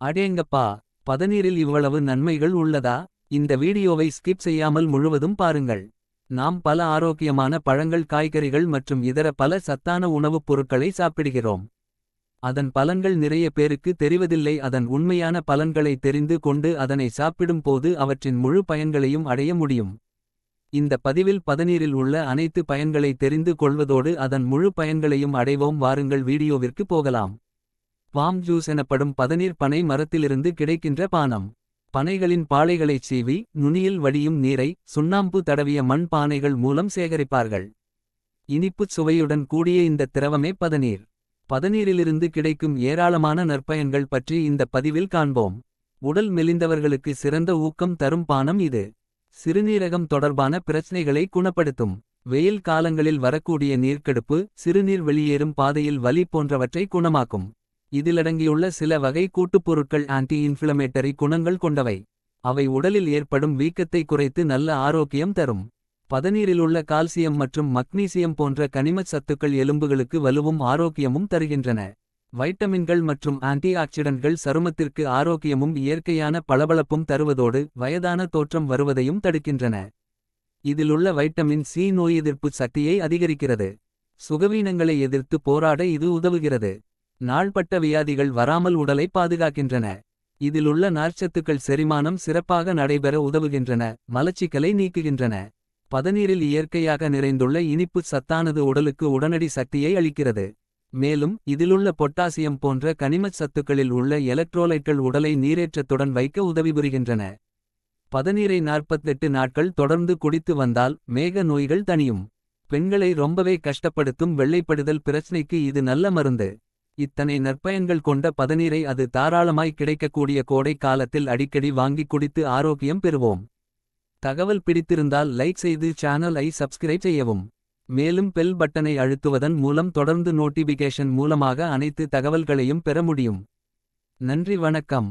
அடேங்கப்பா பதநீரில் இவ்வளவு நன்மைகள் உள்ளதா? இந்த வீடியோவை ஸ்கிப் செய்யாமல் முழுவதும் பாருங்கள். நாம் பல ஆரோக்கியமான பழங்கள் காய்கறிகள் மற்றும் இதர பல சத்தான உணவுப் பொருட்களை சாப்பிடுகிறோம். அதன் பலன்கள் நிறைய பேருக்கு தெரிவதில்லை. அதன் உண்மையான பலன்களை தெரிந்து கொண்டு அதனை சாப்பிடும் போது அவற்றின் முழு பயன்களையும் அடைய முடியும். இந்த பதிவில் பதநீரில் உள்ள அனைத்து பயன்களை தெரிந்து கொள்வதோடு அதன் முழு பயன்களையும் அடைவோம். வாருங்கள் வீடியோவிற்கு போகலாம். பாம் ஜூஸ் எனப்படும் பதநீர் பனை மரத்திலிருந்து கிடைக்கின்ற பானம். பனைகளின் பாளைகளைச் சீவி நுனியில் வடியும் நீரை சுண்ணாம்பு தடவிய மண் பானைகள் மூலம் சேகரிப்பார்கள். இனிப்புச் சுவையுடன் கூடிய இந்த திரவமே பதநீர். பதநீரிலிருந்து கிடைக்கும் ஏராளமான நற்பயன்கள் பற்றி இந்த பதிவில் காண்போம். உடல் மெலிந்தவர்களுக்கு சிறந்த ஊக்கம் தரும் பானம் இது. சிறுநீரகம் தொடர்பான பிரச்சனைகளை குணப்படுத்தும். வெயில் காலங்களில் வரக்கூடிய நீர்க்கெடுப்பு சிறுநீர் வெளியேறும் பாதையில் வலி போன்றவற்றை குணமாக்கும். இதிலடங்கியுள்ள சில வகை கூட்டுப்பொருட்கள் ஆன்டி இன்ஃப்ளமேட்டரி குணங்கள் கொண்டவை. அவை உடலில் ஏற்படும் வீக்கத்தை குறைத்து நல்ல ஆரோக்கியம் தரும். பதநீரிலுள்ள கால்சியம் மற்றும் மக்னீசியம் போன்ற கனிமச் சத்துக்கள் எலும்புகளுக்கு வலுவும் ஆரோக்கியமும் தருகின்றன. வைட்டமின்கள் மற்றும் ஆன்டி ஆக்சிடன்ட்கள் சருமத்திற்கு ஆரோக்கியமும் இயற்கையான பளபளப்பும் தருவதோடு வயதான தோற்றம் வருவதையும் தடுக்கின்றன. இதிலுள்ள வைட்டமின் சி நோய் எதிர்ப்பு சக்தியை அதிகரிக்கிறது. சுகவீனங்களை எதிர்த்து போராட இது உதவுகிறது. நாள்பட்ட வியாதிகள் வராமல் உடலை பாதுகாக்கின்றன. இதிலுள்ள நார்ச்சத்துக்கள் செரிமானம் சிறப்பாக நடைபெற உதவுகின்றன மலச்சிக்கலை நீக்குகின்றன. பதநீரில் இயற்கையாக நிறைந்துள்ள இனிப்பு சத்தானது உடலுக்கு உடனடி சக்தியை அளிக்கிறது. மேலும் இதிலுள்ள பொட்டாசியம் போன்ற கனிமச் சத்துக்களில் உள்ள எலக்ட்ரோலைட்கள் உடலை நீரேற்றத்துடன் வைக்க உதவி புரிகின்றன. பதநீரை நாற்பத்தெட்டு நாட்கள் தொடர்ந்து குடித்து வந்தால் மேக நோய்கள் தணியும். பெண்களை ரொம்பவே கஷ்டப்படுத்தும் வெள்ளைப்படுதல் பிரச்சனைக்கு இது நல்ல மருந்து. இத்தனை நற்பயன்கள் கொண்ட பதநீரை அது தாராளமாய் கிடைக்கக்கூடிய கோடை காலத்தில் அடிக்கடி வாங்கி குடித்து ஆரோக்கியம் பெறுவோம். தகவல் பிடித்திருந்தால் லைக் செய்து சேனல் ஐ சப்ஸ்கிரைப் செய்யவும். மேலும் பெல் பட்டனை அழுத்துவதன் மூலம் தொடர்ந்து நோட்டிபிகேஷன் மூலமாக அனைத்து தகவல்களையும் பெற முடியும். நன்றி வணக்கம்.